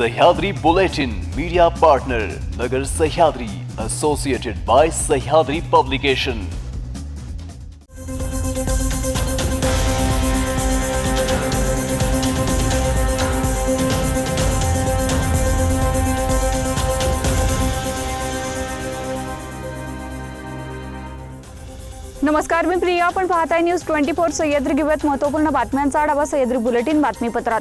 Sahyadri Bulletin Media Partner Nagar Sahyadri Associated by Sahyadri Publication. नमस्कार मी प्रिया. आपण पाहताय news twenty four Sahyadri घेऊयात महत्त्वपूर्ण बातम्यांचा आढावा. सह्याद्री बुलेटिन बातमीपत्रात.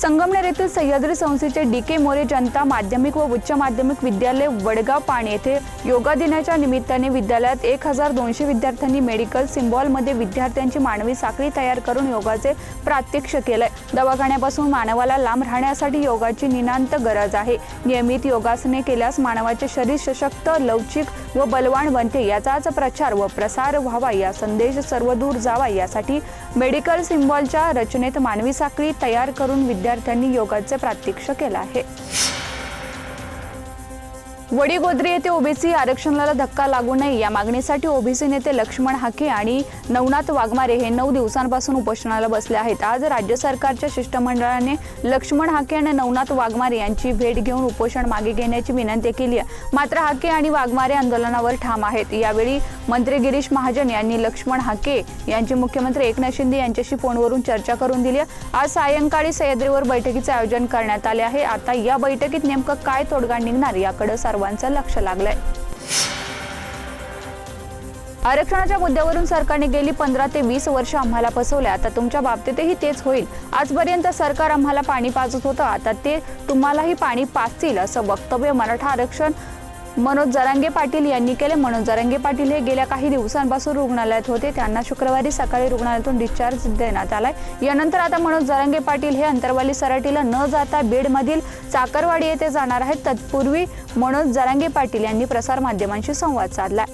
संगमनेर येथील सह्याद्री संस्थेचे डी के मोरे जनता माध्यमिक व उच्च माध्यमिक विद्यालय वडगाव पाणी येथे योगा दिनाच्या निमित्ताने विद्यालयात एक हजार दोनशे विद्यार्थ्यांनी मेडिकल सिम्बॉलमध्ये विद्यार्थ्यांची मानवी साखळी तयार करून योगाचे प्रात्यक्ष केलंय. दवाखान्यापासून मानवाला लांब राहण्यासाठी योगाची निनांत गरज आहे. नियमित योगासने केल्यास मानवाचे शरीर सशक्त लवचिक व बलवान बनते याचाच प्रचार व प्रसार व्हावा या संदेश सर्वदूर जावा यासाठी मेडिकल सिम्बॉलच्या रचनेत मानवी साखळी तयार करून विद्या विद्यार्थ्यांनी योगाचे प्रात्यक्ष केलं आहे. वडीगोद्री येथे ओबीसी आरक्षणाला धक्का लागू नये या मागणीसाठी ओबीसी नेते लक्ष्मण हाके आणि नवनाथ वाघमारे हे नऊ दिवसांपासून उपोषणाला बसले आहेत. आज राज्य सरकारच्या शिष्टमंडळाने लक्ष्मण हाके आणि नवनाथ वाघमारे यांची भेट घेऊन उपोषण मागे घेण्याची विनंती केली आहे. मात्र हाके आणि वाघमारे आंदोलनावर ठाम आहेत. यावेळी मंत्री गिरीश महाजन यांनी लक्ष्मण हाके यांची मुख्यमंत्री एकनाथ शिंदे यांच्याशी फोनवरून चर्चा करून दिली. आज सायंकाळी सह्याद्रीवर बैठकीचे आयोजन करण्यात आले आहे. आता या बैठकीत नेमकं काय तोडगा निघणार याकडे सर्वांचं लक्ष लागलंय. आरक्षणाच्या मुद्द्यावरून सरकारने गेली पंधरा ते वीस वर्ष आम्हाला फसवले. आता तुमच्या बाबतीतही तेच होईल. आजपर्यंत सरकार आम्हाला पाणी पाजत होतं. आता ते तुम्हालाही पाणी पाजतील असं वक्तव्य मराठा आरक्षण मनोज जरांगे पाटील यांनी केले. मनोज जरांगे पाटील हे गेल्या काही दिवसांपासून रुग्णालयात होते. त्यांना शुक्रवारी सकाळी रुग्णालयातून डिस्चार्ज देण्यात आलाय. यानंतर आता मनोज जरांगे पाटील हे अंतरवाली सराटीला न जाता बीडमधील चाकरवाडी येथे जाणार आहेत. तत्पूर्वी मनोज जरांगे पाटील यांनी प्रसारमाध्यमांशी संवाद साधलाय.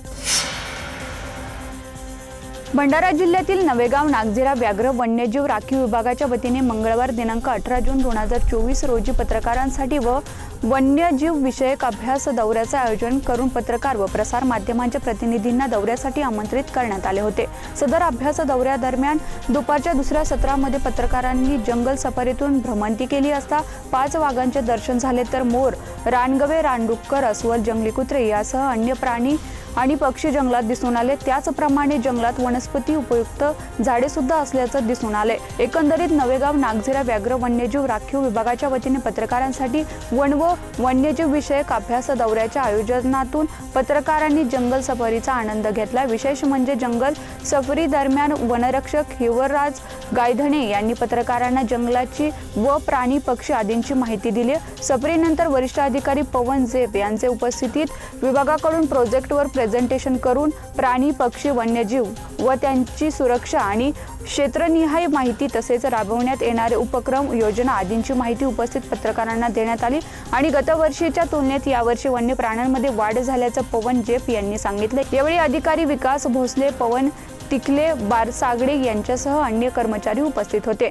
भंडारा जिल्ह्यातील नवेगाव नागझिरा व्याघ्र वन्यजीव राखीव विभागाच्या वतीने मंगळवार दिनांक अठरा जून दोन हजार चोवीस रोजी पत्रकारांसाठी व वन्यजीव विषयक अभ्यास दौऱ्याचे आयोजन करून पत्रकार व प्रसार माध्यमांच्या प्रतिनिधींना दौऱ्यासाठी आमंत्रित करण्यात आले होते. सदर अभ्यास दौऱ्यादरम्यान दुपारच्या दुसऱ्या सत्रामध्ये पत्रकारांनी जंगल सफारीतून भ्रमंती केली असता पाच वाघांचे दर्शन झाले तर मोर रानगवे रानडुक्कर अस्वल जंगली कुत्रे यासह अन्य प्राणी आणि पक्षी जंगलात दिसून आले. त्याचप्रमाणे जंगलात वनस्पती उपयुक्त झाडे सुद्धा असल्याचं दिसून आले एकंदरीत नवेगाव नागझिरा व्याघ्र वन्यजीव राखीव विभागाच्या वतीने पत्रकारांसाठी वन व वन्यजीव विषयक अभ्यास दौऱ्याच्या आयोजनातून पत्रकारांनी जंगल सफारीचा आनंद घेतला. विशेष म्हणजे जंगल सफरी दरम्यान वनरक्षक हिवरराज गायधणे यांनी पत्रकारांना जंगलाची व प्राणी पक्षी आदींची माहिती दिली. सफरीनंतर वरिष्ठ अधिकारी पवन झेप यांचे उपस्थितीत विभागाकडून प्रोजेक्टवर प्रेझेंटेशन करून प्राणी पक्षी वन्यजीव व त्यांची सुरक्षा आणि क्षेत्रनिहाय माहिती तसेच राबवण्यात येणारे उपक्रम योजना आदींची माहिती उपस्थित पत्रकारांना देण्यात आली आणि गतवर्षीच्या तुलनेत यावर्षी वन्य प्राण्यांमध्ये वाढ झाल्याचं पवन जेप यांनी सांगितले. यावेळी अधिकारी विकास भोसले पवन तिखले बारसागडे यांच्यासह अन्य कर्मचारी उपस्थित होते.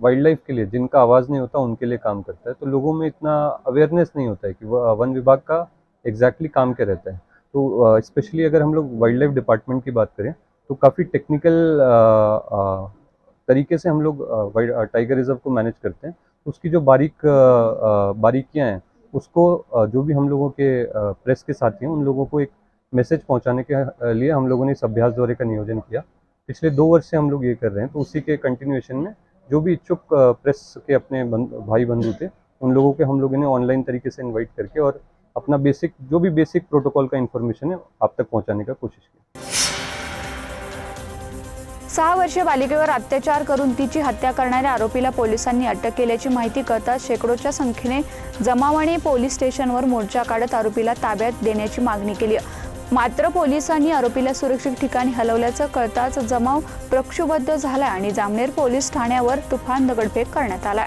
वाइल्ड लाइफ के लिए जिनका आवाज़ नहीं होता उनके लिए काम करता है। तो लोगों में इतना अवेयरनेस नहीं होता है कि वन विभाग का एग्जैक्टली काम क्या रहता है। तो स्पेशली अगर हम लोग वाइल्ड लाइफ डिपार्टमेंट की बात करें तो काफ़ी टेक्निकल तरीके से हम लोग टाइगर रिज़र्व को मैनेज करते हैं। उसकी जो बारीक बारीकियाँ हैं उसको जो भी हम लोगों के प्रेस के साथी हैं उन लोगों को एक मैसेज पहुँचाने के लिए हम लोगों ने इस अभ्यास दौरे का नियोजन किया। पिछले दो वर्ष से हम लोग ये कर रहे हैं तो उसी के कंटिन्यूएशन में जो भी इच्छुक प्रेस के अपने बंद, भाई बंधु थे उन लोगों के हम लोगों ने ऑनलाइन तरीके से इनवाइट करके और अपना बेसिक जो भी बेसिक प्रोटोकॉल का इन्फॉर्मेशन है आप तक पहुंचाने का कोशिश की सहा वर्षीय बालिकेवर अत्याचार करून तिची हत्या करणाऱ्या आरोपीला पोलिसांनी अटक केल्याची माहिती कळताच शेकडोच्या संख्येने जमावाने पोलीस स्टेशनवर मोर्चा काढत आरोपीला ताब्यात देण्याची मागणी केली. मात्र पोलिसांनी आरोपीला सुरक्षित ठिकाणी हलवल्याचं कळताच जमाव प्रक्षुबद्ध झाला आणि जामनेर पोलीस ठाण्यावर तुफान दगडफेक करण्यात आला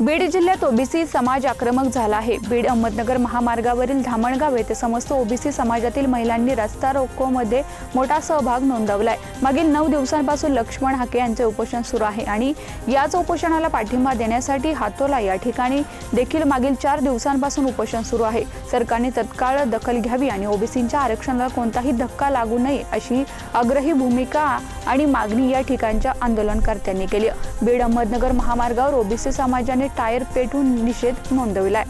बीड जिल्ह्यात ओबीसी समाज आक्रमक झाला आहे. बीड अहमदनगर महामार्गावरील धामणगाव येथे समस्त ओबीसी समाजातील महिलांनी रस्ता रोकोमध्ये मोठा सहभाग नोंदवलाय. मागील नऊ दिवसांपासून लक्ष्मण हाके यांचे उपोषण सुरू आहे आणि याच उपोषणाला पाठिंबा देण्यासाठी हातोला या ठिकाणी देखील मागील चार दिवसांपासून उपोषण सुरू आहे. सरकारने तत्काळ दखल घ्यावी आणि ओबीसींच्या आरक्षणाला कोणताही धक्का लागू नये अशी आग्रही भूमिका आणि मागणी या ठिकाणच्या आंदोलनकर्त्यांनी केली. बीड अहमदनगर महामार्गावर ओबीसी समाजाने टायर पेटून निषेध नोंदविलाय.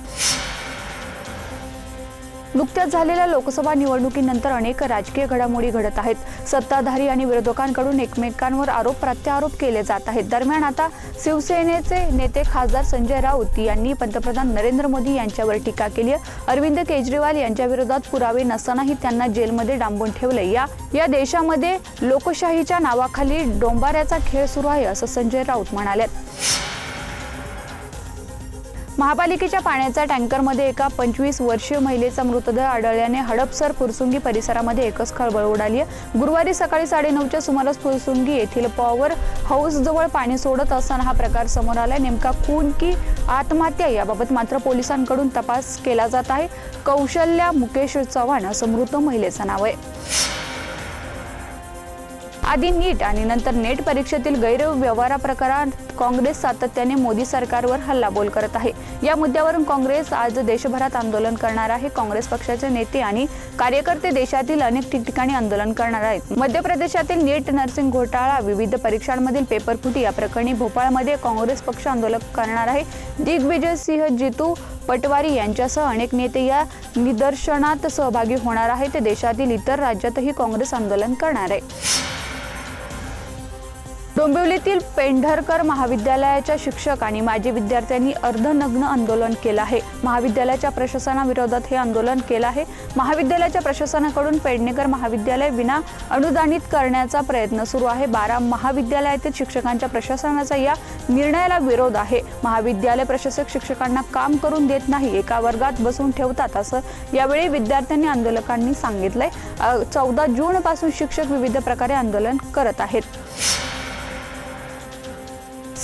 नुकत्याच झालेल्या लोकसभा निवडणुकीनंतर अनेक राजकीय घडामोडी घडत आहेत. सत्ताधारी आणि विरोधकांकडून एकमेकांवर आरोप प्रत्यारोप केले जात आहेत. दरम्यान आता शिवसेनेचे नेते खासदार संजय राऊत यांनी पंतप्रधान नरेंद्र मोदी यांच्यावर टीका केली आहे. अरविंद केजरीवाल यांच्या विरोधात पुरावे नसतानाही त्यांना जेलमध्ये डांबून ठेवले या या देशामध्ये लोकशाहीच्या नावाखाली डोंबाऱ्याचा खेळ सुरू आहे असं संजय राऊत म्हणाले महापालिकेच्या पाण्याच्या टँकरमध्ये एका पंचवीस वर्षीय महिलेचा मृतदेह आढळल्याने हडपसर फुरसुंगी परिसरामध्ये एकच खळबळ उडाली आहे. गुरुवारी सकाळी साडेनऊच्या सुमारास फुरसुंगी येथील पॉवर हाऊसजवळ पाणी सोडत असताना हा प्रकार समोर आला नेमका खून की आत्महत्या याबाबत मात्र पोलिसांकडून तपास केला जात आहे. कौशल्या मुकेश चव्हाण असं मृत महिलेचं नाव आहे. आधी नीट आणि नंतर नेट परीक्षेतील गैरव्यवहाराप्रकरणात काँग्रेस सातत्याने मोदी सरकारवर हल्लाबोल करत आहे. या मुद्द्यावरून काँग्रेस आज देशभरात आंदोलन करणार आहे. काँग्रेस पक्षाचे नेते आणि कार्यकर्ते देशातील अनेक ठिकठिकाणी आंदोलन करणार आहेत. मध्य प्रदेशातील नीट नर्सिंग घोटाळा विविध परीक्षांमधील पेपरफुटी या प्रकरणी भोपाळमध्ये काँग्रेस पक्ष आंदोलन करणार आहे. दिग्विजय सिंह जितू पटवारी यांच्यासह अनेक नेते या निदर्शनात सहभागी होणार आहे ते देशातील इतर राज्यातही काँग्रेस आंदोलन करणार आहे. डोंबिवलीतील पेंढरकर महाविद्यालयाच्या शिक्षक आणि माजी विद्यार्थ्यांनी अर्धनग्न आंदोलन केलं आहे. महाविद्यालयाच्या प्रशासनाविरोधात हे आंदोलन केलं आहे. महाविद्यालयाच्या प्रशासनाकडून पेडणेकर महाविद्यालय विना अनुदानित करण्याचा प्रयत्न सुरू आहे. बारा महाविद्यालयातील शिक्षकांच्या प्रशासनाचा या निर्णयाला विरोध आहे. महाविद्यालय प्रशासक शिक्षकांना काम करून देत नाही एका वर्गात बसून ठेवतात असं यावेळी विद्यार्थ्यांनी आंदोलकांनी सांगितलंय. चौदा जून पासून शिक्षक विविध प्रकारे आंदोलन करत आहेत.